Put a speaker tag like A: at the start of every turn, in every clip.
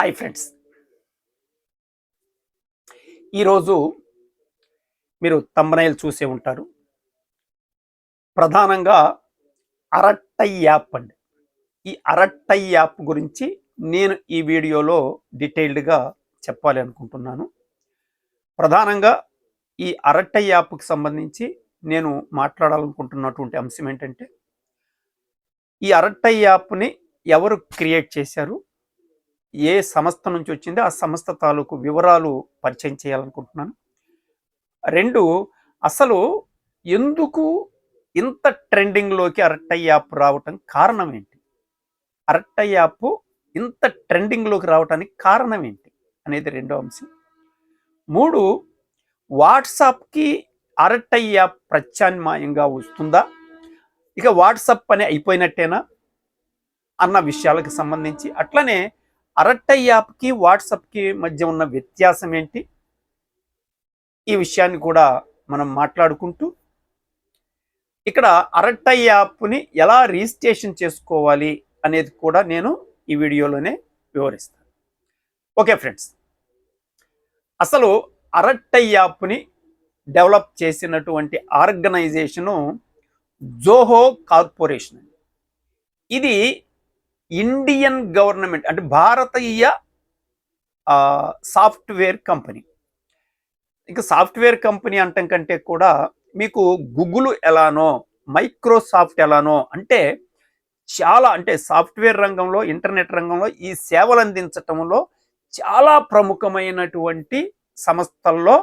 A: Hi friends ఈరోజు మీరు తమ్మనైలు చూసే ఉంటారు. ప్రధానంగా అరట్టై యాప్ అండి. ఈ అరట్టై యాప్ గురించి నేను ఈ వీడియోలో డీటెయిల్డ్గా చెప్పాలి అనుకుంటున్నాను. ప్రధానంగా ఈ అరట్టై యాప్కి సంబంధించి నేను మాట్లాడాలనుకుంటున్నటువంటి అంశం ఏంటంటే ఈ అరట్టై యాప్ని ఎవరు క్రియేట్ చేశారు? ఏ సంస్థ నుంచి వచ్చిందో ఆ సంస్థ తాలూకు వివరాలు పరిచయం చేయాలనుకుంటున్నాను. రెండు అసలు ఎందుకు ఇంత ట్రెండింగ్లోకి అరట్టై యాప్ రావటం కారణం ఏంటి అరట్టై యాప్ ఇంత ట్రెండింగ్లోకి రావటానికి కారణం ఏంటి అనేది రెండో అంశం. మూడు వాట్సాప్కి అరట్టై యాప్ ప్రత్యామ్నాయంగా వస్తుందా? ఇక వాట్సాప్ పని అయిపోయినట్టేనా? అన్న విషయాలకు సంబంధించి అట్లనే అరట్టై యాప్కి వాట్సాప్కి మధ్య ఉన్న వ్యత్యాసం ఏంటి? ఈ విషయాన్ని కూడా మనం మాట్లాడుకుంటూ ఇక్కడ అరట్టై యాప్ని ఎలా రిజిస్ట్రేషన్ చేసుకోవాలి అనేది కూడా నేను ఈ వీడియోలోనే వివరిస్తాను. ఓకే ఫ్రెండ్స్ అసలు అరట్టై యాప్ని డెవలప్ చేసినటువంటి ఆర్గనైజేషను జోహో కార్పొరేషన్. ఇది ఇండియన్ గవర్నమెంట్ అంటే భారతీయ సాఫ్ట్వేర్ కంపెనీ. ఇక సాఫ్ట్వేర్ కంపెనీ అంటం కంటే కూడా మీకు గూగుల్ ఎలానో మైక్రోసాఫ్ట్ ఎలానో అంటే చాలా అంటే సాఫ్ట్వేర్ రంగంలో ఇంటర్నెట్ రంగంలో ఈ సేవలు అందించటంలో చాలా ప్రముఖమైనటువంటి సంస్థల్లో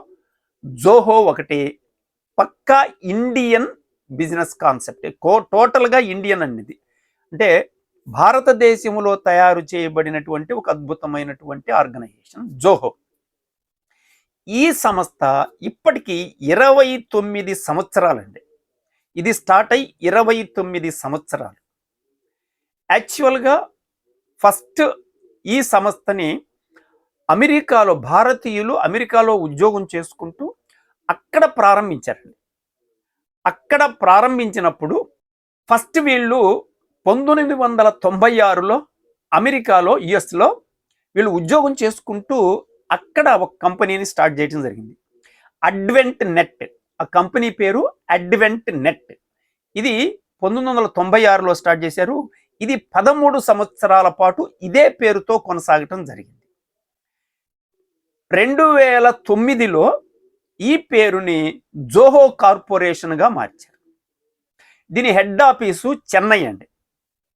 A: జోహో ఒకటి పక్కా ఇండియన్ బిజినెస్ కాన్సెప్ట్. కో టోటల్గా ఇండియన్ అనేది అంటే భారతదేశంలో తయారు చేయబడినటువంటి ఒక అద్భుతమైనటువంటి ఆర్గనైజేషన్ జోహో. ఈ సంస్థ ఇప్పటికీ ఇరవై తొమ్మిది సంవత్సరాలండి. ఇది స్టార్ట్ అయి ఇరవై తొమ్మిది సంవత్సరాలు. యాక్చువల్గా ఫస్ట్ ఈ సంస్థని అమెరికాలో భారతీయులు అమెరికాలో ఉద్యోగం చేసుకుంటూ అక్కడ ప్రారంభించారండి. అక్కడ ప్రారంభించినప్పుడు ఫస్ట్ వీళ్ళు పంతొమ్మిది వందల తొంభై ఆరులో అమెరికాలో యుఎస్లో వీళ్ళు ఉద్యోగం చేసుకుంటూ అక్కడ ఒక కంపెనీని స్టార్ట్ చేయడం జరిగింది. Advent net. ఆ కంపెనీ పేరు అడ్వెంట్ నెట్. ఇది పంతొమ్మిది వందల తొంభై ఆరులో స్టార్ట్ చేశారు. ఇది పదమూడు సంవత్సరాల పాటు ఇదే పేరుతో కొనసాగటం జరిగింది. రెండు వేల తొమ్మిదిలో ఈ పేరుని జోహో కార్పొరేషన్గా మార్చారు. దీని హెడ్ ఆఫీసు చెన్నై అండి.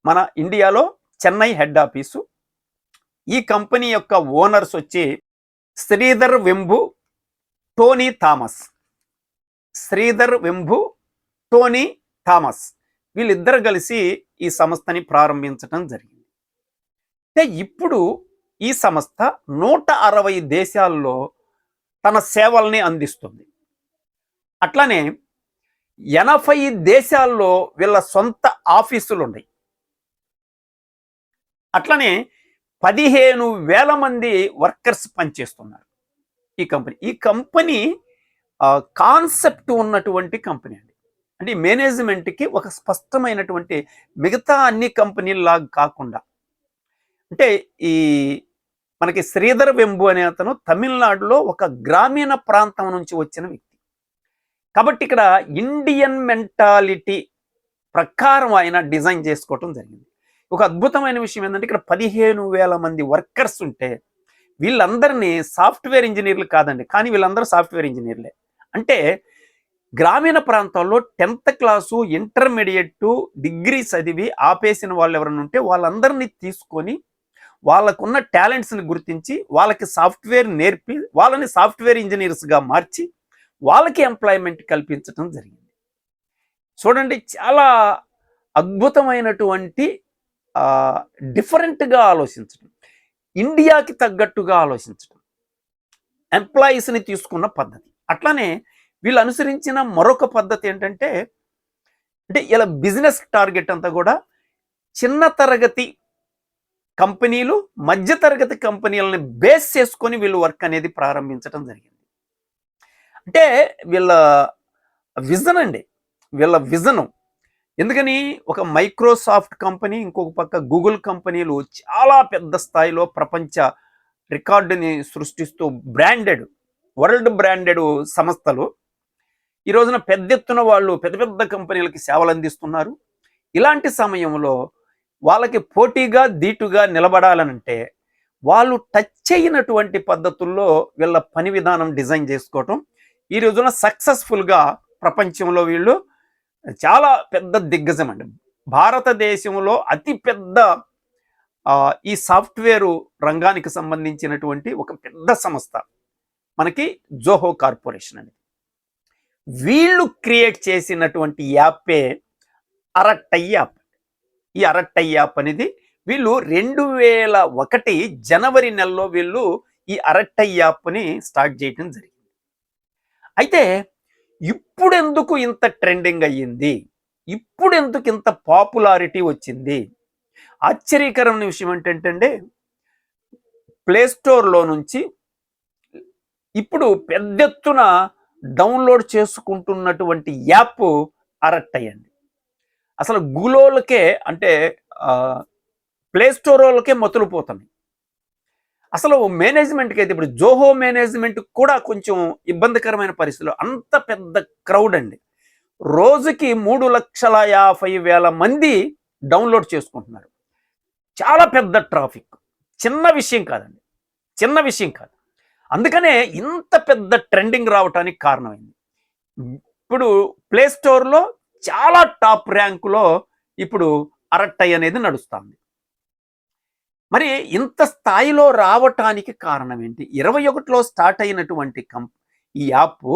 A: మన ఇండియాలో చెన్నై హెడ్ ఆఫీసు. ఈ కంపెనీ యొక్క ఓనర్స్ వచ్చి Sridhar Vembu Tony Thomas. Sridhar Vembu Tony Thomas. వీళ్ళిద్దరు కలిసి ఈ సంస్థని ప్రారంభించడం జరిగింది. అంటే ఇప్పుడు ఈ సంస్థ నూట అరవై దేశాల్లో తన సేవల్ని అందిస్తుంది. అట్లానే ఎనభై దేశాల్లో వీళ్ళ సొంత ఆఫీసులు ఉన్నాయి అట్లనే పదిహేను వేల మంది వర్కర్స్ పనిచేస్తున్నారు ఈ కంపెనీ. ఈ కంపెనీ కాన్సెప్ట్ ఉన్నటువంటి కంపెనీ అండి. అంటే మేనేజ్మెంట్కి ఒక స్పష్టమైనటువంటి మిగతా అన్ని కంపెనీలాగా కాకుండా అంటే ఈ మనకి శ్రీధర్ వెంబు అనే అతను తమిళనాడులో ఒక గ్రామీణ ప్రాంతం నుంచి వచ్చిన వ్యక్తి. కాబట్టి ఇక్కడ ఇండియన్ మెంటాలిటీ ప్రకారం ఆయన డిజైన్ చేసుకోవటం జరిగింది. ఒక అద్భుతమైన విషయం ఏంటంటే ఇక్కడ పదిహేను వేల మంది వర్కర్స్ ఉంటే వీళ్ళందరినీ సాఫ్ట్వేర్ ఇంజనీర్లు కాదండి కానీ వీళ్ళందరూ సాఫ్ట్వేర్ ఇంజనీర్లే. అంటే గ్రామీణ ప్రాంతాల్లో టెన్త్ క్లాసు ఇంటర్మీడియట్ డిగ్రీ చదివి ఆపేసిన వాళ్ళు ఎవరైనా ఉంటే వాళ్ళందరినీ తీసుకొని వాళ్ళకున్న టాలెంట్స్ని గుర్తించి వాళ్ళకి సాఫ్ట్వేర్ నేర్పి వాళ్ళని సాఫ్ట్వేర్ ఇంజనీర్స్గా మార్చి వాళ్ళకి ఎంప్లాయ్మెంట్ కల్పించడం జరిగింది. చూడండి చాలా అద్భుతమైనటువంటి డిఫరెంట్గా ఆలోచించడం ఇండియాకి తగ్గట్టుగా ఆలోచించడం ఎంప్లాయీస్ని తీసుకున్న పద్ధతి. అట్లానే వీళ్ళు అనుసరించిన మరొక పద్ధతి ఏంటంటే అంటే ఇలా బిజినెస్ టార్గెట్ అంతా కూడా చిన్న తరగతి కంపెనీలు మధ్య తరగతి కంపెనీలని బేస్ చేసుకొని వీళ్ళు వర్క్ అనేది ప్రారంభించడం జరిగింది. అంటే వీళ్ళ విజన్ అండి. వీళ్ళ విజను ఎందుకని ఒక మైక్రోసాఫ్ట్ కంపెనీ ఇంకొక పక్క గూగుల్ కంపెనీలు చాలా పెద్ద స్థాయిలో ప్రపంచ రికార్డుని సృష్టిస్తూ బ్రాండెడ్ వరల్డ్ బ్రాండెడ్ సంస్థలు. ఈ రోజున పెద్ద ఎత్తున వాళ్ళు పెద్ద పెద్ద కంపెనీలకి సేవలు అందిస్తున్నారు. ఇలాంటి సమయంలో వాళ్ళకి పోటీగా దీటుగా నిలబడాలనంటే వాళ్ళు టచ్ అయినటువంటి పద్ధతుల్లో వీళ్ళ పని విధానం డిజైన్ చేసుకోవటం. ఈ రోజున సక్సెస్ఫుల్గా ప్రపంచంలో వీళ్ళు చాలా పెద్ద దిగ్గజం అండి. భారతదేశంలో అతి పెద్ద ఈ సాఫ్ట్వేరు రంగానికి సంబంధించినటువంటి ఒక పెద్ద సంస్థ మనకి జోహో కార్పొరేషన్ అని వీళ్ళు క్రియేట్ చేసినటువంటి యాపే అరట్టై యాప్. ఈ అరట్టై యాప్ అనేది వీళ్ళు రెండు వేల ఒకటి జనవరి నెలలో వీళ్ళు ఈ అరట్టై యాప్ని స్టార్ట్ చేయడం జరిగింది. అయితే ఇప్పుడెందుకు ఇంత ట్రెండింగ్ అయ్యింది? ఇప్పుడెందుకు ఇంత పాపులారిటీ వచ్చింది? ఆశ్చర్యకరమైన విషయం ఏంటంటే ప్లే స్టోర్లో నుంచి ఇప్పుడు పెద్ద ఎత్తున డౌన్లోడ్ చేసుకుంటున్నటువంటి యాప్ అరెక్ట్ అయ్యండి అసలు గూగుల్కే అంటే ప్లే స్టోర్ వాళ్ళకే మొదలు పోతున్నాయి అసలు మేనేజ్మెంట్కి అయితే ఇప్పుడు జోహో మేనేజ్మెంట్ కూడా కొంచెం ఇబ్బందికరమైన పరిస్థితులు. అంత పెద్ద క్రౌడ్ అండి. రోజుకి మూడు లక్షల యాభై వేల మంది డౌన్లోడ్ చేసుకుంటున్నారు. చాలా పెద్ద ట్రాఫిక్ చిన్న విషయం కాదండి. చిన్న విషయం కాదు. అందుకనే ఇంత పెద్ద ట్రెండింగ్ రావటానికి కారణమైంది. ఇప్పుడు ప్లే స్టోర్లో చాలా టాప్ ర్యాంకులో ఇప్పుడు అరట్టై అనేది నడుస్తుంది. మరి ఇంత స్థాయిలో రావటానికి కారణం ఏంటి ఇరవై ఒకటిలో స్టార్ట్ అయినటువంటి కం ఈ యాప్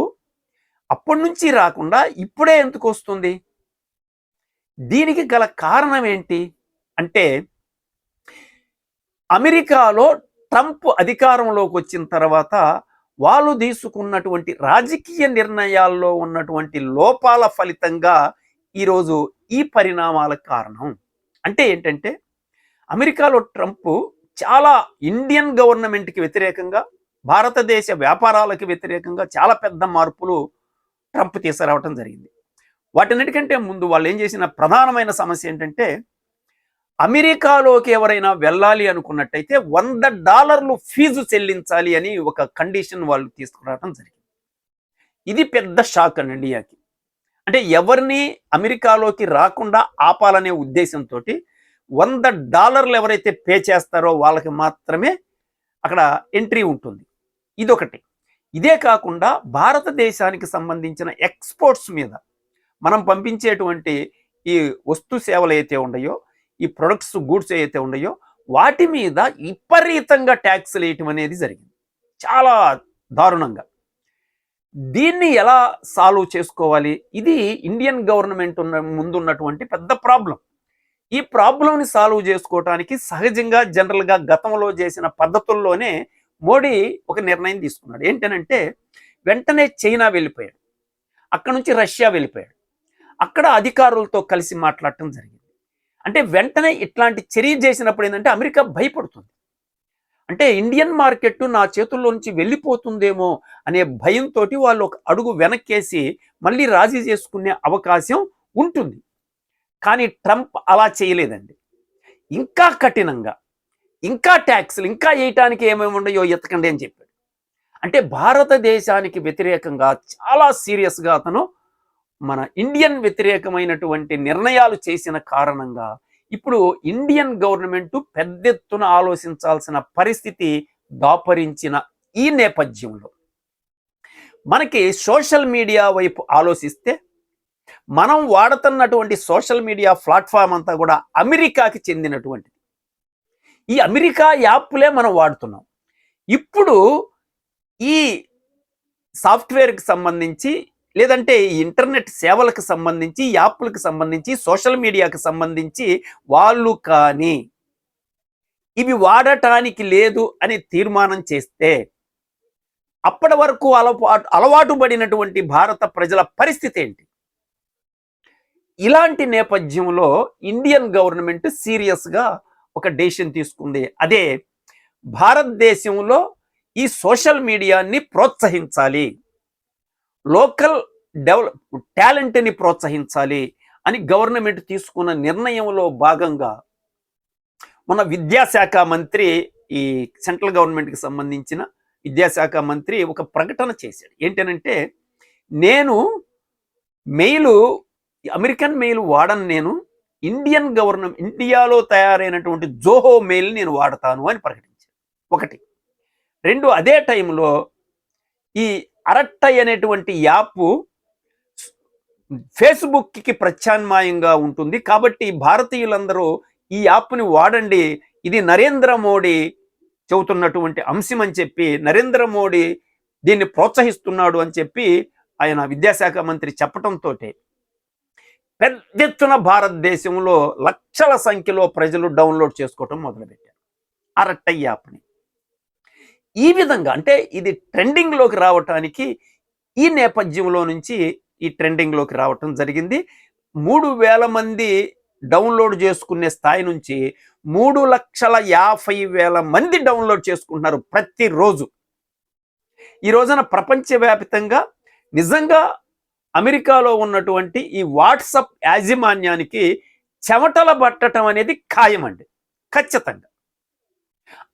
A: అప్పటి నుంచి రాకుండా ఇప్పుడే ఎందుకు వస్తుంది? దీనికి గల కారణం ఏంటి అంటే అమెరికాలో ట్రంప్ అధికారంలోకి వచ్చిన తర్వాత వాళ్ళు తీసుకున్నటువంటి రాజకీయ నిర్ణయాల్లో ఉన్నటువంటి లోపాల ఫలితంగా ఈరోజు ఈ పరిణామాలకు కారణం. అంటే ఏంటంటే అమెరికాలో ట్రంప్ చాలా ఇండియన్ గవర్నమెంట్కి వ్యతిరేకంగా భారతదేశ వ్యాపారాలకు వ్యతిరేకంగా చాలా పెద్ద మార్పులు ట్రంప్ తీసుకురావటం జరిగింది. వాటిన్నిటికంటే ముందు వాళ్ళు ఏం చేసిన ప్రధానమైన సమస్య ఏంటంటే అమెరికాలోకి ఎవరైనా వెళ్ళాలి అనుకున్నట్టయితే వంద డాలర్లు ఫీజు చెల్లించాలి అని ఒక కండిషన్ వాళ్ళు తీసుకురావడం జరిగింది. ఇది పెద్ద షాక్ అండి ఇండియాకి. అంటే ఎవరిని అమెరికాలోకి రాకుండా ఆపాలనే ఉద్దేశంతో వంద డాలర్లు ఎవరైతే పే చేస్తారో వాళ్ళకి మాత్రమే అక్కడ ఎంట్రీ ఉంటుంది. ఇదొకటి. ఇదే కాకుండా భారతదేశానికి సంబంధించిన ఎక్స్పోర్ట్స్ మీద మనం పంపించేటువంటి ఈ వస్తు సేవలు అయితే ఉన్నాయో ఈ ప్రొడక్ట్స్ గూడ్స్ ఏవైతే ఉన్నాయో వాటి మీద విపరీతంగా ట్యాక్స్ వేయటం అనేది జరిగింది. చాలా దారుణంగా. దీన్ని ఎలా సాల్వ్ చేసుకోవాలి? ఇది ఇండియన్ గవర్నమెంట్ ఉన్న ముందున్నటువంటి పెద్ద ప్రాబ్లం. ఈ ప్రాబ్లంని సాల్వ్ చేసుకోవటానికి సహజంగా జనరల్గా గతంలో చేసిన పద్ధతుల్లోనే మోడీ ఒక నిర్ణయం తీసుకున్నాడు. ఏంటనంటే వెంటనే చైనా వెళ్ళిపోయాడు. అక్కడ నుంచి రష్యా వెళ్ళిపోయాడు. అక్కడ అధికారులతో కలిసి మాట్లాడటం జరిగింది. అంటే వెంటనే ఇట్లాంటి చర్య చేసినప్పుడు ఏంటంటే అమెరికా భయపడుతుంది. అంటే ఇండియన్ మార్కెట్ నా చేతుల్లో నుంచి వెళ్ళిపోతుందేమో అనే భయంతో వాళ్ళు ఒక అడుగు వెనక్కేసి మళ్ళీ రాజీ చేసుకునే అవకాశం ఉంటుంది. కానీ ట్రంప్ అలా చేయలేదండి. ఇంకా కఠినంగా ఇంకా ట్యాక్స్లు ఇంకా వేయటానికి ఏమేమి ఉండయో ఎత్తకండి అని చెప్పాడు. అంటే భారతదేశానికి వ్యతిరేకంగా చాలా సీరియస్గా అతను మన ఇండియన్ వ్యతిరేకమైనటువంటి నిర్ణయాలు చేసిన కారణంగా ఇప్పుడు ఇండియన్ గవర్నమెంట్ పెద్ద ఎత్తున ఆలోచించాల్సిన పరిస్థితి దాపరించిన ఈ నేపథ్యంలో. మనకి సోషల్ మీడియా వైపు ఆలోచిస్తే మనం వాడుతున్నటువంటి సోషల్ మీడియా ప్లాట్ఫామ్ అంతా కూడా అమెరికాకి చెందినటువంటిది. ఈ అమెరికా యాప్లే మనం వాడుతున్నాం. ఇప్పుడు ఈ సాఫ్ట్వేర్కి సంబంధించి లేదంటే ఈ ఇంటర్నెట్ సేవలకు సంబంధించి యాప్లకు సంబంధించి సోషల్ మీడియాకి సంబంధించి వాళ్ళు కానీ ఇవి వాడటానికి లేదు అని తీర్మానం చేస్తే అప్పటి వరకు అలవాటు అలవాటు పడినటువంటి భారత ప్రజల పరిస్థితి ఏంటి? ఇలాంటి నేపథ్యంలో ఇండియన్ గవర్నమెంట్ సీరియస్గా ఒక డెసిషన్ తీసుకుంది. అదే భారతదేశంలో ఈ సోషల్ మీడియాని ప్రోత్సహించాలి. లోకల్ డెవలప్ టాలెంట్ని ప్రోత్సహించాలి అని గవర్నమెంట్ తీసుకున్న నిర్ణయంలో భాగంగా మన విద్యాశాఖ మంత్రి ఈ సెంట్రల్ గవర్నమెంట్కి సంబంధించిన విద్యాశాఖ మంత్రి ఒక ప్రకటన చేశాడు. ఏంటనంటే నేను మెయిల్ అమెరికన్ మెయిల్ వాడను నేను ఇండియన్ గవర్నమెంట్ ఇండియాలో తయారైనటువంటి జోహో మెయిల్ నేను వాడతాను అని ప్రకటించాను. ఒకటి. రెండు అదే టైంలో ఈ అరట్టై అనేటువంటి యాప్ ఫేస్బుక్కి ప్రత్యామ్నాయంగా ఉంటుంది. కాబట్టి భారతీయులందరూ ఈ యాప్ని వాడండి. ఇది నరేంద్ర మోడీ చెబుతున్నటువంటి అంశం అని చెప్పి నరేంద్ర మోడీ దీన్ని ప్రోత్సహిస్తున్నాడు అని చెప్పి ఆయన విద్యాశాఖ మంత్రి చెప్పటంతో పెద్ద ఎత్తున భారతదేశంలో లక్షల సంఖ్యలో ప్రజలు డౌన్లోడ్ చేసుకోవటం మొదలుపెట్టారు. అరట్టై యాప్ని. ఈ విధంగా అంటే ఇది ట్రెండింగ్లోకి రావటానికి ఈ నేపథ్యంలో నుంచి ఈ ట్రెండింగ్లోకి రావటం జరిగింది. మూడు వేల మంది డౌన్లోడ్ చేసుకునే స్థాయి నుంచి మూడు లక్షల యాభై వేల మంది డౌన్లోడ్ చేసుకుంటున్నారు ప్రతిరోజు. ఈ రోజున ప్రపంచవ్యాప్తంగా నిజంగా అమెరికాలో ఉన్నటువంటి ఈ వాట్సప్ యాజమాన్యానికి చెమటల పట్టడం అనేది ఖాయమండి. ఖచ్చితంగా.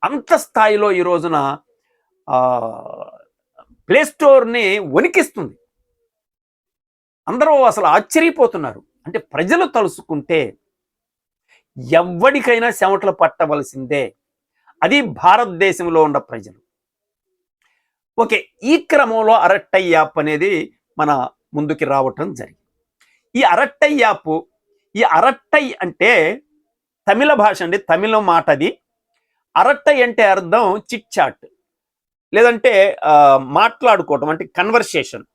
A: అంత స్థాయిలో ఈ రోజున ప్లేస్టోర్ని వణికిస్తుంది. అందరూ అసలు ఆశ్చర్యపోతున్నారు. అంటే ప్రజలు తలుసుకుంటే ఎవ్వడికైనా చెమటలు పట్టవలసిందే. అది భారతదేశంలో ఉన్న ప్రజలు. ఓకే ఈ క్రమంలో అరట్టై యాప్ అనేది మన ముందుకి రావటం జరిగింది. ఈ అరట్టై యాప్ ఈ అరట్టై అంటే తమిళ భాష అండి తమిళ మాట అది అరట్టై అంటే అర్థం చిట్ చాట్ లేదంటే ఆ, మాట్లాడుకోవటం అంటే కన్వర్సేషన్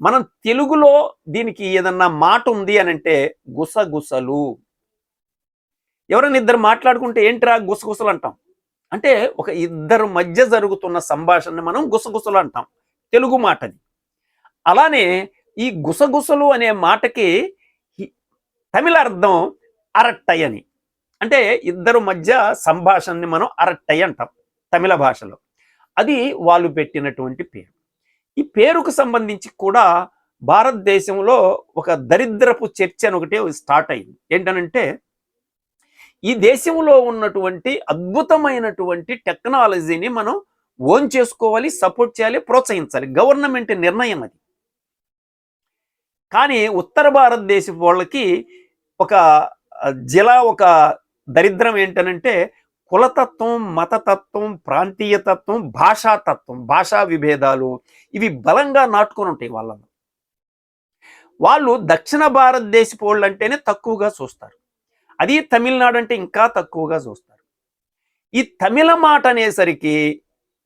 A: మనం తెలుగులో దీనికి ఏదన్నా మాట ఉంది అని అంటే గుసగుసలు. ఎవరైనా ఇద్దరు మాట్లాడుకుంటే ఏంట్రా గుసగుసలు అంటాం? అంటే ఒక ఇద్దరు మధ్య జరుగుతున్న సంభాషణని మనం గుసగుసలు అంటాం తెలుగు మాటది. అలానే ఈ గుసగుసలు అనే మాటకి తమిళ అర్థం అరట్టై అని. అంటే ఇద్దరు మధ్య సంభాషణని మనం అరట్టై అంటాం తమిళ భాషలో. అది వాళ్ళు పెట్టినటువంటి పేరు. ఈ పేరుకు సంబంధించి కూడా భారతదేశంలో ఒక దరిద్రపు చర్చ అని ఒకటి స్టార్ట్ అయింది. ఏంటనంటే ఈ దేశంలో ఉన్నటువంటి అద్భుతమైనటువంటి టెక్నాలజీని మనం ఓన్ చేసుకోవాలి సపోర్ట్ చేయాలి ప్రోత్సహించాలి. గవర్నమెంట్ నిర్ణయం అది. కానీ ఉత్తర భారతదేశం వాళ్ళకి ఒక జిలా ఒక దరిద్రం ఏంటనంటే కులతత్వం మతతత్వం ప్రాంతీయతత్వం భాషాతత్వం భాషా విభేదాలు ఇవి బలంగా నాటుకొని ఉంటాయి వాళ్ళను. వాళ్ళు దక్షిణ భారతదేశ వాళ్ళు అంటేనే తక్కువగా చూస్తారు. అది తమిళనాడు అంటే ఇంకా తక్కువగా చూస్తారు. ఈ తమిళ మాట అనేసరికి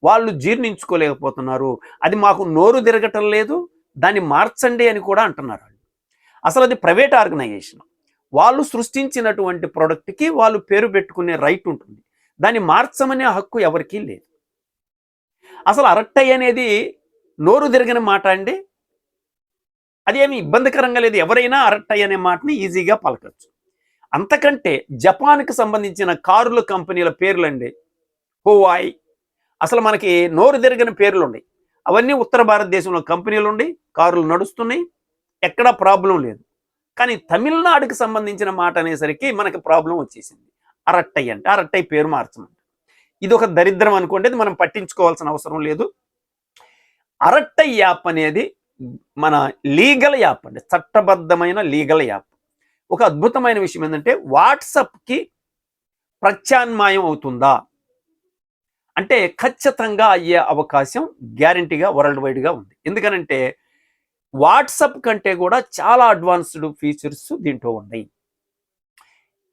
A: వాళ్ళు జీర్ణించుకోలేకపోతున్నారు. అది మాకు నోరు తిరగటం లేదు దాన్ని మార్చండి అని కూడా అంటున్నారు వాళ్ళు. అసలు అది ప్రైవేట్ ఆర్గనైజేషన్. వాళ్ళు సృష్టించినటువంటి ప్రోడక్ట్కి వాళ్ళు పేరు పెట్టుకునే రైట్ ఉంటుంది. దాన్ని మార్చమనే హక్కు ఎవరికీ లేదు. అసలు అరట్టై అనేది నోరు తిరగని మాట అండి? అదేమి ఇబ్బందికరంగా లేదు. ఎవరైనా అరట్టై అనే మాటని ఈజీగా పలకచ్చు. అంతకంటే జపాన్కి సంబంధించిన కారుల కంపెనీల పేర్లండి. హోవాయ్. అసలు మనకి నోరు తిరగని పేర్లు ఉన్నాయి అవన్నీ ఉత్తర భారతదేశంలో కంపెనీలు ఉండి కారులు నడుస్తున్నాయి. ఎక్కడా ప్రాబ్లం లేదు. కానీ తమిళనాడుకి సంబంధించిన మాట అనేసరికి మనకి ప్రాబ్లం వచ్చేసింది. అరట్టై అంటే. అరట్టై పేరు మార్చమంట. ఇది ఒక దరిద్రం అనుకోండి మనం పట్టించుకోవాల్సిన అవసరం లేదు. అరట్టై యాప్ అనేది మన లీగల్ యాప్ అండి. చట్టబద్ధమైన లీగల్ యాప్. ఒక అద్భుతమైన విషయం ఏంటంటే వాట్సప్కి ప్రత్యామ్నాయం అవుతుందా? అంటే ఖచ్చితంగా అయ్యే అవకాశం గ్యారంటీగా వరల్డ్ వైడ్గా ఉంది. ఎందుకనంటే వాట్సప్ కంటే కూడా చాలా అడ్వాన్స్డ్ ఫీచర్స్ దీంట్లో ఉన్నాయి.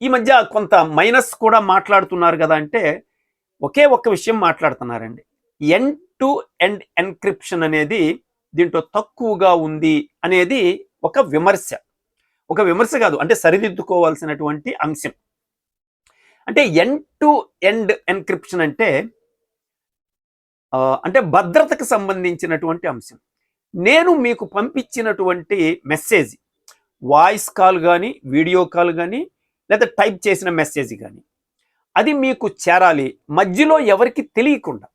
A: ఈ మధ్య కొంత మైనస్ కూడా మాట్లాడుతున్నారు కదా అంటే ఒకే ఒక్క విషయం మాట్లాడుతున్నారండి. ఎన్ టు ఎండ్ ఎన్క్రిప్షన్ అనేది దీంట్లో తక్కువగా ఉంది అనేది ఒక విమర్శ. ఒక విమర్శ కాదు అంటే సరిదిద్దుకోవాల్సినటువంటి అంశం. అంటే ఎన్ టు ఎండ్ ఎన్క్రిప్షన్ అంటే అంటే భద్రతకు సంబంధించినటువంటి అంశం. నేను మీకు పంపించినటువంటి మెసేజ్ వాయిస్ కాల్ కానీ వీడియో కాల్ కానీ లేదా టైప్ చేసిన మెసేజ్ కానీ అది మీకు చేరాలి. మధ్యలో ఎవరికి తెలియకుండా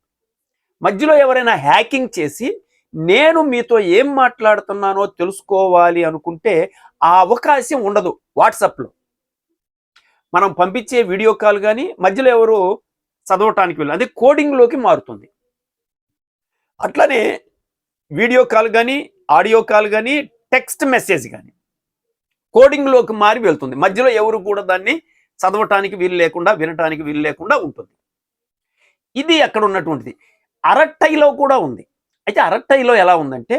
A: మధ్యలో ఎవరైనా హ్యాకింగ్ చేసి నేను మీతో ఏం మాట్లాడుతున్నానో తెలుసుకోవాలి అనుకుంటే ఆ అవకాశం ఉండదు వాట్సాప్లో. మనం పంపించే వీడియో కాల్ కానీ మధ్యలో ఎవరు చదవటానికి వెళ్ళి అది కోడింగ్లోకి మారుతుంది. అట్లనే వీడియో కాల్ కానీ ఆడియో కాల్ కానీ టెక్స్ట్ మెసేజ్ కానీ కోడింగ్లోకి మారి వెళ్తుంది. మధ్యలో ఎవరు కూడా దాన్ని చదవటానికి వీలు లేకుండా వినటానికి వీలు లేకుండా ఉంటుంది. ఇది అక్కడ ఉన్నటువంటిది. అరట్టైలో కూడా ఉంది. అయితే అరట్టైలో ఎలా ఉందంటే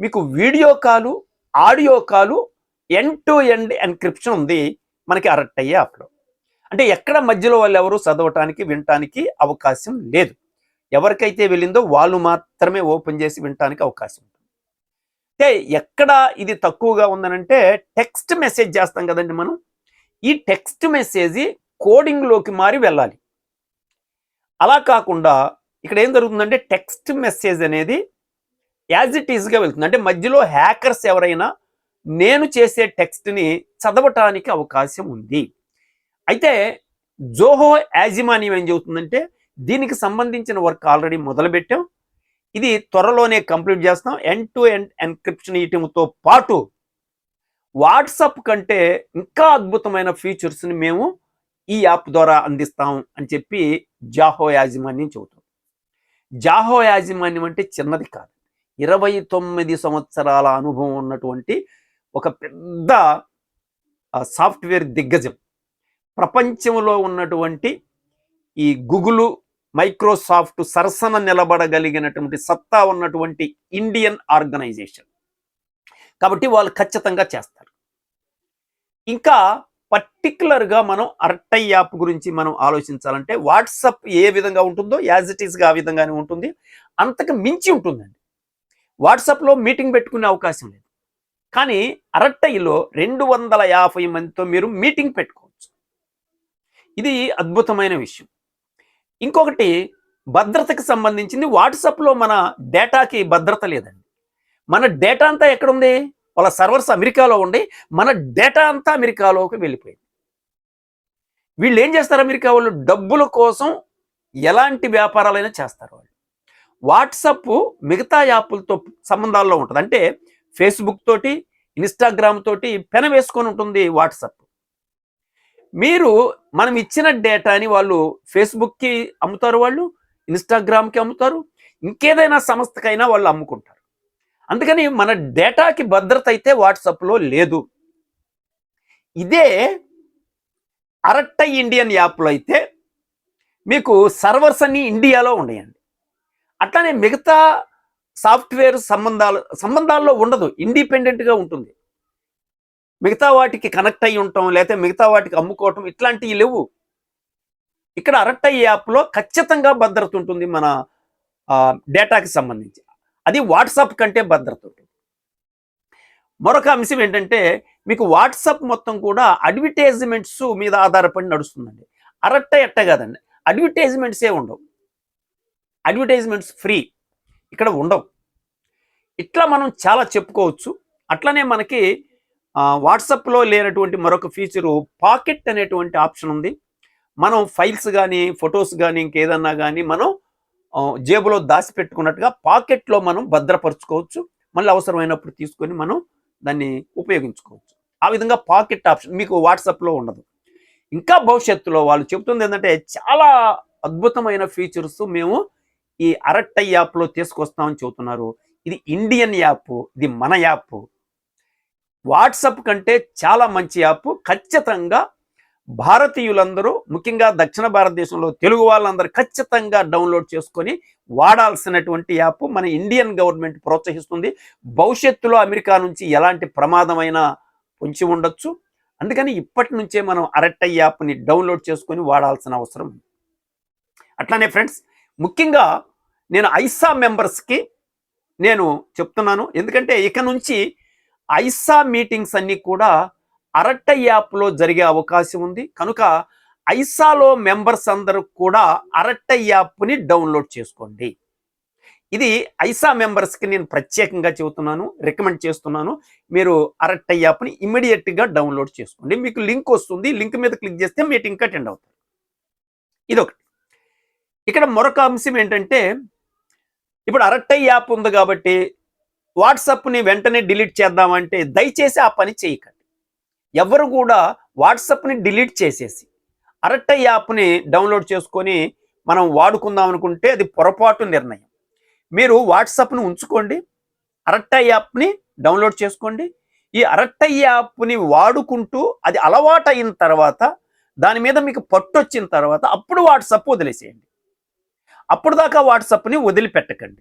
A: మీకు వీడియో కాలు ఆడియో కాలు ఎండ్ టు ఎండ్ ఎన్క్రిప్షన్ ఉంది. మనకి అరట్టయ్యే యాప్లో అంటే ఎక్కడ మధ్యలో వాళ్ళు ఎవరు చదవటానికి వినటానికి అవకాశం లేదు. ఎవరికైతే వెళ్ళిందో వాళ్ళు మాత్రమే ఓపెన్ చేసి వినటానికి అవకాశం ఉంటుంది. అంటే ఎక్కడ ఇది తక్కువగా ఉందనంటే టెక్స్ట్ మెసేజ్ చేస్తాం కదండి మనం. ఈ టెక్స్ట్ మెసేజ్ కోడింగ్లోకి మారి వెళ్ళాలి. అలా కాకుండా ఇక్కడ ఏం జరుగుతుందంటే టెక్స్ట్ మెసేజ్ అనేది యాజ్ ఇట్ ఈజ్గా వెళ్తుంది. అంటే మధ్యలో హ్యాకర్స్ ఎవరైనా నేను చేసే టెక్స్ట్ని చదవటానికి అవకాశం ఉంది. అయితే జోహో యాజమాన్యం ఏం చెబుతుందంటే దీనికి సంబంధించిన వర్క్ ఆల్రెడీ మొదలుపెట్టాం. ఇది త్వరలోనే కంప్లీట్ చేస్తాం. ఎండ్ టు ఎండ్ ఎన్క్రిప్షన్ ఇయటంతో పాటు వాట్సాప్ కంటే ఇంకా అద్భుతమైన ఫీచర్స్ని మేము ఈ యాప్ ద్వారా అందిస్తాం అని చెప్పి జాహో యాజమాన్యం చెబుతాం జాహో యాజమాన్యం అంటే చిన్నది కాదు. ఇరవై తొమ్మిది సంవత్సరాల అనుభవం ఉన్నటువంటి ఒక పెద్ద సాఫ్ట్వేర్ దిగ్గజం. ప్రపంచంలో ఉన్నటువంటి ఈ గూగులు మైక్రోసాఫ్ట్ సరసన నిలబడగలిగినటువంటి సత్తా ఉన్నటువంటి ఇండియన్ ఆర్గనైజేషన్. కాబట్టి వాళ్ళు ఖచ్చితంగా చేస్తారు. ఇంకా పర్టికులర్గా మనం అర్టై యాప్ గురించి మనం ఆలోచించాలంటే వాట్సప్ ఏ విధంగా ఉంటుందో యాజ్ ఇట్ ఈస్గా ఆ విధంగానే ఉంటుంది. అంతకు మించి ఉంటుందండి. వాట్సాప్లో మీటింగ్ పెట్టుకునే అవకాశం లేదు. కానీ అరట్టయిలో రెండు వందల యాభై మందితో మీరు మీటింగ్ పెట్టుకోవచ్చు. ఇది అద్భుతమైన విషయం. ఇంకొకటి భద్రతకు సంబంధించింది వాట్సాప్లో మన డేటాకి భద్రత లేదండి. మన డేటా అంతా ఎక్కడుంది? వాళ్ళ సర్వర్స్ అమెరికాలో ఉండి మన డేటా అంతా అమెరికాలోకి వెళ్ళిపోయింది. వీళ్ళు ఏం చేస్తారు అమెరికా వాళ్ళు? డబ్బుల కోసం ఎలాంటి వ్యాపారాలైనా చేస్తారు వాళ్ళు. వాట్సప్ మిగతా యాప్లతో సంబంధాల్లో ఉంటుంది. అంటే ఫేస్బుక్ తోటి ఇన్స్టాగ్రామ్ తోటి పెన వేసుకొని ఉంటుంది వాట్సప్. మీరు మనం ఇచ్చిన డేటాని వాళ్ళు ఫేస్బుక్కి అమ్ముతారు వాళ్ళు ఇన్స్టాగ్రామ్కి అమ్ముతారు ఇంకేదైనా సంస్థకైనా వాళ్ళు అమ్ముకుంటారు. అందుకని మన డేటాకి భద్రత అయితే వాట్సాప్లో లేదు. ఇదే అరట్ట ఇండియన్ యాప్లో అయితే మీకు సర్వర్స్ అన్నీ ఇండియాలో ఉన్నాయండి. అట్లానే మిగతా సాఫ్ట్వేర్ సంబంధాలు సంబంధాల్లో ఉండదు ఇండిపెండెంట్గా ఉంటుంది. మిగతా వాటికి కనెక్ట్ అయ్యి ఉండటం లేకపోతే మిగతా వాటికి అమ్ముకోవటం ఇట్లాంటివి లేవు. ఇక్కడ అరట్టై యాప్లో ఖచ్చితంగా భద్రత ఉంటుంది మన డేటాకి సంబంధించి. అది వాట్సాప్ కంటే భద్రత ఉంటుంది. మరొక అంశం ఏంటంటే మీకు వాట్సాప్ మొత్తం కూడా అడ్వర్టైజ్మెంట్స్ మీద ఆధారపడి నడుస్తుందండి. అరట్ట ఎట్ట కాదండి. అడ్వర్టైజ్మెంట్సే ఉండవు. Advertisements free. ఇక్కడ ఉండవు. ఇట్లా మనం చాలా చెప్పుకోవచ్చు. అట్లనే మనకి వాట్సాప్లో లేనటువంటి మరొక ఫీచరు పాకెట్ అనేటువంటి ఆప్షన్ ఉంది. మనం ఫైల్స్ కానీ ఫొటోస్ కానీ ఇంకేదన్నా కానీ మనం జేబులో దాచిపెట్టుకున్నట్టుగా పాకెట్లో మనం భద్రపరుచుకోవచ్చు. మళ్ళీ అవసరమైనప్పుడు తీసుకొని మనం దాన్ని ఉపయోగించుకోవచ్చు. ఆ విధంగా పాకెట్ ఆప్షన్ మీకు వాట్సాప్లో ఉండదు. ఇంకా భవిష్యత్తులో వాళ్ళు చెబుతుంది ఏంటంటే చాలా అద్భుతమైన ఫీచర్స్ మేము ఈ అరట్టై యాప్లో తీసుకొస్తామని చెబుతున్నారు. ఇది ఇండియన్ యాప్ ఇది మన యాప్. వాట్సప్ కంటే చాలా మంచి యాప్. ఖచ్చితంగా భారతీయులందరూ ముఖ్యంగా దక్షిణ భారతదేశంలో తెలుగు వాళ్ళందరూ ఖచ్చితంగా డౌన్లోడ్ చేసుకొని వాడాల్సినటువంటి యాప్ మన ఇండియన్ గవర్నమెంట్ ప్రోత్సహిస్తుంది. భవిష్యత్తులో అమెరికా నుంచి ఎలాంటి ప్రమాదమైనా పొంచి ఉండొచ్చు. అందుకని ఇప్పటి నుంచే మనం అరట్టై యాప్ని డౌన్లోడ్ చేసుకొని వాడాల్సిన అవసరం ఉంది. అట్లానే ఫ్రెండ్స్ ముఖ్యంగా నేను ఐసా మెంబర్స్కి నేను చెప్తున్నాను. ఎందుకంటే ఇక నుంచి ఐసా మీటింగ్స్ అన్నీ కూడా అరట్ట యాప్లో జరిగే అవకాశం ఉంది. కనుక ఐసాలో మెంబర్స్ అందరూ కూడా అరట్ట యాప్ని డౌన్లోడ్ చేసుకోండి. ఇది ఐసా మెంబర్స్కి నేను ప్రత్యేకంగా చెబుతున్నాను రికమెండ్ చేస్తున్నాను. మీరు అరట్ట యాప్ని ఇమ్మీడియట్గా డౌన్లోడ్ చేసుకోండి. మీకు లింక్ వస్తుంది. లింక్ మీద క్లిక్ చేస్తే మీటింగ్కి అటెండ్ అవుతారు. ఇదొకటి. ఇక్కడ మరొక అంశం ఏంటంటే ఇప్పుడు అరట్టై యాప్ ఉంది కాబట్టి వాట్సాప్ని వెంటనే డిలీట్ చేద్దామంటే దయచేసి ఆ పని చేయకండి. ఎవరు కూడా వాట్సాప్ని డిలీట్ చేసేసి అరట్టై యాప్ని డౌన్లోడ్ చేసుకొని మనం వాడుకుందాం అనుకుంటే అది పొరపాటు నిర్ణయం. మీరు వాట్సాప్ను ఉంచుకోండి అరట్టై యాప్ని డౌన్లోడ్ చేసుకోండి. ఈ అరట్టై యాప్ని వాడుకుంటూ అది అలవాటు అయిన తర్వాత దాని మీద మీకు పట్టు వచ్చిన తర్వాత అప్పుడు వాట్సప్ వదిలేసేయండి. అప్పుడు దాకా వాట్సాప్ని వదిలిపెట్టకండి.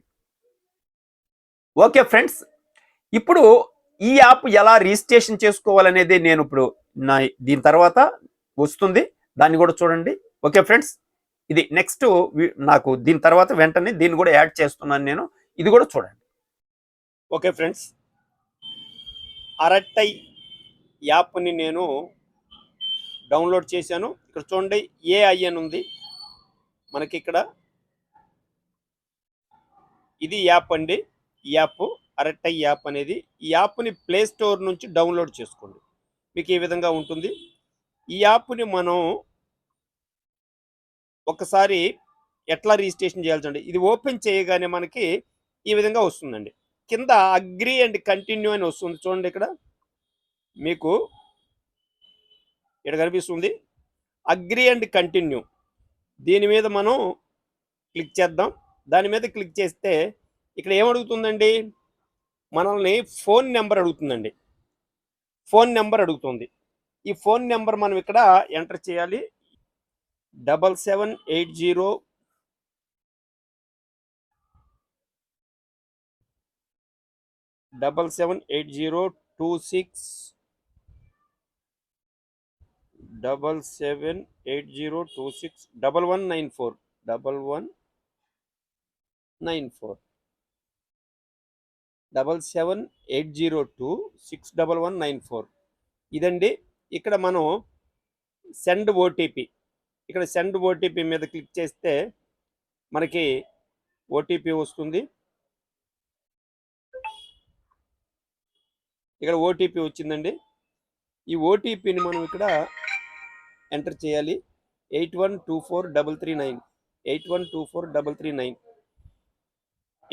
A: ఓకే ఫ్రెండ్స్ ఇప్పుడు ఈ యాప్ ఎలా రిజిస్ట్రేషన్ చేసుకోవాలనేది నేను ఇప్పుడు నా దీని తర్వాత వస్తుంది. దాన్ని కూడా చూడండి. ఓకే ఫ్రెండ్స్ ఇది నెక్స్ట్ నాకు దీని తర్వాత వెంటనే దీన్ని కూడా యాడ్ చేస్తున్నాను నేను. ఇది కూడా చూడండి. ఓకే ఫ్రెండ్స్ అరట్టై యాప్ని నేను డౌన్లోడ్ చేశాను. ఇక్కడ చూడండి ఏఐఎన్ ఉంది. మనకి ఇక్కడ ఇది యాప్ అండి. యాప్ అరట్టై యాప్ అనేది ఈ యాప్ని ప్లే స్టోర్ నుంచి డౌన్లోడ్ చేసుకోండి. మీకు ఈ విధంగా ఉంటుంది? ఈ యాప్ని మనం ఒకసారి ఎట్లా రిజిస్ట్రేషన్ చేయాల్సండి ఇది ఓపెన్ చేయగానే మనకి ఈ విధంగా వస్తుందండి. కింద అగ్రి అండ్ కంటిన్యూ అని వస్తుంది. చూడండి ఇక్కడ. మీకు ఇక్కడ కనిపిస్తుంది. Agree and continue. దీని మీద మనం క్లిక్ చేద్దాం. దాని మీద క్లిక్ చేస్తే ఇక్కడ ఏమడుగుతుందండి? మనల్ని ఫోన్ నెంబర్ అడుగుతుందండి. ఫోన్ నెంబర్ అడుగుతుంది. ఈ ఫోన్ నెంబర్ మనం ఇక్కడ ఎంటర్ చేయాలి. Double seven eight zero double seven eight zero two six double seven eight zero two six double one nine four double one nine four. Double seven eight zero two six double one nine four. ఇదండి ఇక్కడ మనం send OTP ఇక్కడ send OTP మీద click చేస్తే మనకి OTP వస్తుంది. ఇక్కడ OTP వచ్చిందండి. ఈ ఓటీపీని మనం ఇక్కడ ఎంటర్ చేయాలి. Eight one two four double three nine. Eight one two four double three nine.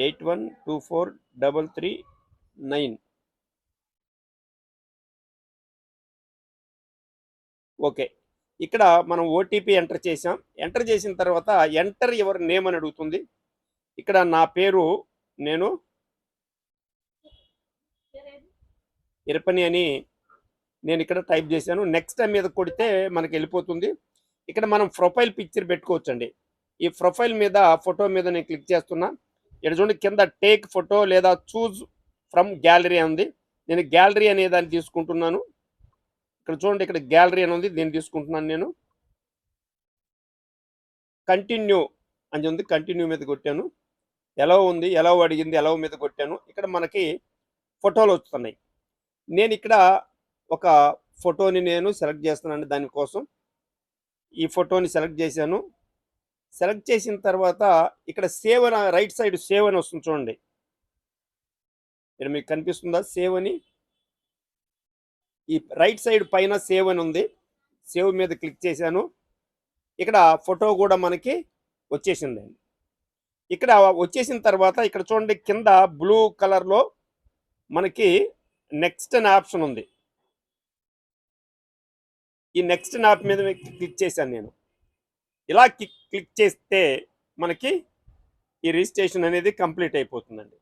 A: Eight one two four double three nine. Okay. ఇక్కడ మనం ఓటీపీ ఎంటర్ చేసాం ఎంటర్ చేసిన తర్వాత ఎంటర్ ఎవరి నేమ్ అని అడుగుతుంది. ఇక్కడ నా పేరు నేను ఇరపని అని నేను ఇక్కడ టైప్ చేశాను. నెక్స్ట్ టైం మీద కొడితే మనకి వెళ్ళిపోతుంది. ఇక్కడ మనం ప్రొఫైల్ పిక్చర్ పెట్టుకోవచ్చండి. ఈ ప్రొఫైల్ మీద ఫోటో మీద నేను క్లిక్ చేస్తున్నా. ఇక్కడ చూడండి కింద టేక్ ఫోటో లేదా చూజ్ ఫ్రమ్ గ్యాలరీ ఉంది. నేను గ్యాలరీ అనే దాన్ని తీసుకుంటున్నాను. ఇక్కడ చూడండి ఇక్కడ గ్యాలరీ అని ఉంది దీన్ని తీసుకుంటున్నాను నేను. కంటిన్యూ అని ఉంది కంటిన్యూ మీద కొట్టాను. ఎలా ఉంది ఎలా అడిగింది ఎలా మీద కొట్టాను. ఇక్కడ మనకి ఫోటోలు వస్తున్నాయి. నేను ఇక్కడ ఒక ఫోటోని నేను సెలెక్ట్ చేస్తున్నాను దానికోసం. ఈ ఫోటోని సెలెక్ట్ చేశాను. సెలెక్ట్ చేసిన తర్వాత ఇక్కడ సేవ్ అని రైట్ సైడ్ సేవ్ అని వస్తుంది చూడండి. ఇక్కడ మీకు కనిపిస్తుందా? సేవ్ అని. ఈ రైట్ సైడ్ పైన సేవ్ అని ఉంది. సేవ్ మీద క్లిక్ చేశాను. ఇక్కడ ఫోటో కూడా మనకి వచ్చేసింది. ఇక్కడ వచ్చేసిన తర్వాత ఇక్కడ చూడండి కింద బ్లూ కలర్లో మనకి నెక్స్ట్ అనే ఆప్షన్ ఉంది. ఈ నెక్స్ట్ యాప్ మీద క్లిక్ చేశాను నేను. ఇలా క్లిక్ క్లిక్ చేస్తే మనకి ఈ రిజిస్ట్రేషన్ అనేది కంప్లీట్ అయిపోతుందండి.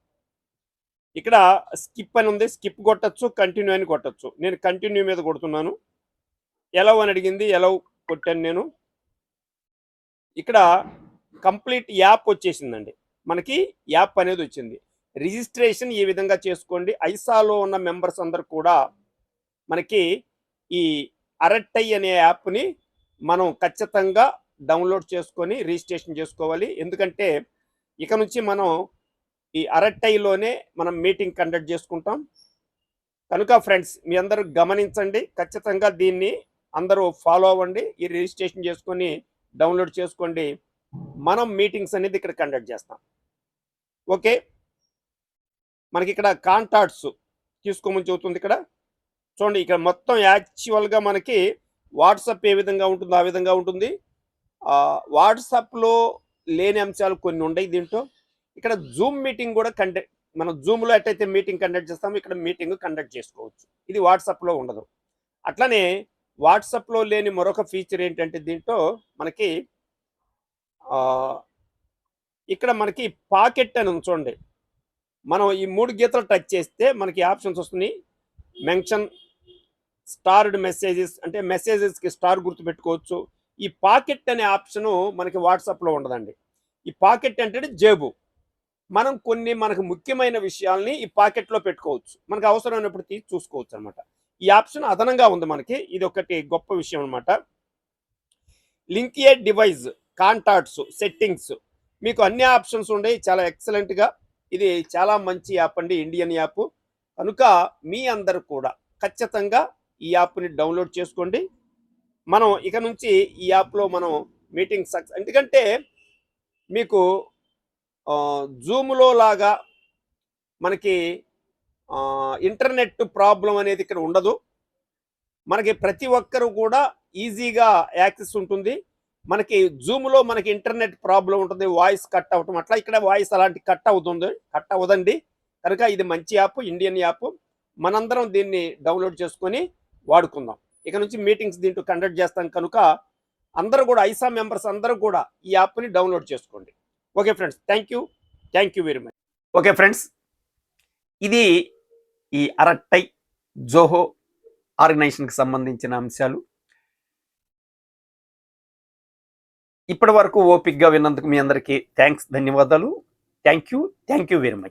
A: ఇక్కడ స్కిప్ అని ఉంది స్కిప్ కొట్టచ్చు కంటిన్యూ అని కొట్టచ్చు. నేను కంటిన్యూ మీద కొడుతున్నాను. ఎలవ్ అని అడిగింది ఎలవ్ కొట్టాను నేను. ఇక్కడ కంప్లీట్ యాప్ వచ్చేసిందండి. మనకి యాప్ అనేది వచ్చింది. రిజిస్ట్రేషన్ ఈ విధంగా చేసుకోండి. ఐసాలో ఉన్న మెంబర్స్ అందరు కూడా మనకి ఈ అరట్టై అనే యాప్ని మనం ఖచ్చితంగా డౌన్లోడ్ చేసుకొని రిజిస్ట్రేషన్ చేసుకోవాలి. ఎందుకంటే ఇక నుంచి మనం ఈ అరట్టైలోనే మనం మీటింగ్ కండక్ట్ చేసుకుంటాం. కనుక ఫ్రెండ్స్ మీ అందరూ గమనించండి. ఖచ్చితంగా దీన్ని అందరూ ఫాలో అవ్వండి. ఈ రిజిస్ట్రేషన్ చేసుకొని డౌన్లోడ్ చేసుకోండి. మనం మీటింగ్స్ అనేది ఇక్కడ కండక్ట్ చేస్తాం. ఓకే? మనకి ఇక్కడ కాంటాక్ట్స్ తీసుకోమని చెబుతుంది ఇక్కడ. చూడండి ఇక్కడ మొత్తం యాక్చువల్గా మనకి వాట్సాప్ ఏ విధంగా ఉంటుందో ఆ విధంగా ఉంటుంది. వాట్సాప్లో లేని అంశాలు కొన్ని ఉన్నాయి దీంట్లో. ఇక్కడ జూమ్ మీటింగ్ కూడా కండక్ట్ మనం జూమ్లో ఎట్టయితే మీటింగ్ కండక్ట్ చేస్తామో ఇక్కడ మీటింగ్ కండక్ట్ చేసుకోవచ్చు. ఇది వాట్సాప్లో ఉండదు. అట్లనే వాట్సాప్లో లేని మరొక ఫీచర్ ఏంటంటే దీంట్లో మనకి
B: ఇక్కడ మనకి పాకెట్ అని చూడండి. మనం ఈ మూడు గీతలు టచ్ చేస్తే మనకి ఆప్షన్స్ వస్తున్నాయి. మెన్షన్ స్టార్డ్ మెసేజెస్ అంటే మెసేజెస్కి స్టార్ గుర్తు పెట్టుకోవచ్చు. ఈ పాకెట్ అనే ఆప్షను మనకి వాట్సాప్లో ఉండదండి. ఈ పాకెట్ అంటే జేబు. మనం కొన్ని మనకు ముఖ్యమైన విషయాల్ని ఈ పాకెట్లో పెట్టుకోవచ్చు. మనకు అవసరమైనప్పుడు తీసి చూసుకోవచ్చు అనమాట ఈ ఆప్షన్ అదనంగా ఉంది మనకి. ఇది ఒకటి గొప్ప విషయం అనమాట లింక్ డివైజ్ కాంటాక్ట్స్ సెట్టింగ్స్. మీకు అన్ని ఆప్షన్స్ ఉన్నాయి. చాలా ఎక్సలెంట్గా. ఇది చాలా మంచి యాప్ అండి. Indian app. కనుక మీ అందరు కూడా ఖచ్చితంగా ఈ యాప్ని డౌన్లోడ్ చేసుకోండి. మనం ఇక నుంచి ఈ యాప్లో మనం మీటింగ్ సక్సెస్ ఎందుకంటే మీకు జూమ్లో లాగా మనకి ఇంటర్నెట్ ప్రాబ్లం అనేది ఇక్కడ ఉండదు. మనకి ప్రతి ఒక్కరు కూడా ఈజీగా యాక్సెస్ ఉంటుంది. మనకి జూమ్లో మనకి ఇంటర్నెట్ ప్రాబ్లం ఉంటుంది వాయిస్ కట్ అవ్వటం అట్లా ఇక్కడ వాయిస్ అలాంటి కట్ అవుతుంది కట్ అవ్వదండి. కనుక ఇది మంచి యాప్ ఇండియన్ యాప్. మనందరం దీన్ని డౌన్లోడ్ చేసుకొని వాడుకుందాం. ఇక నుంచి మీటింగ్స్ దీంట్లో కండక్ట్ చేస్తాం కనుక అందరూ కూడా ఐసా మెంబర్స్ అందరూ కూడా ఈ యాప్ని డౌన్లోడ్ చేసుకోండి. Okay friends thank you. Thank you very much.
A: Okay friends ఇది ఈ అరట్టై జోహో ఆర్గనైజేషన్కి సంబంధించిన అంశాలు. ఇప్పటి వరకు ఓపిక్గా విన్నందుకు మీ అందరికీ థ్యాంక్స్ ధన్యవాదాలు. Thank you thank you very much.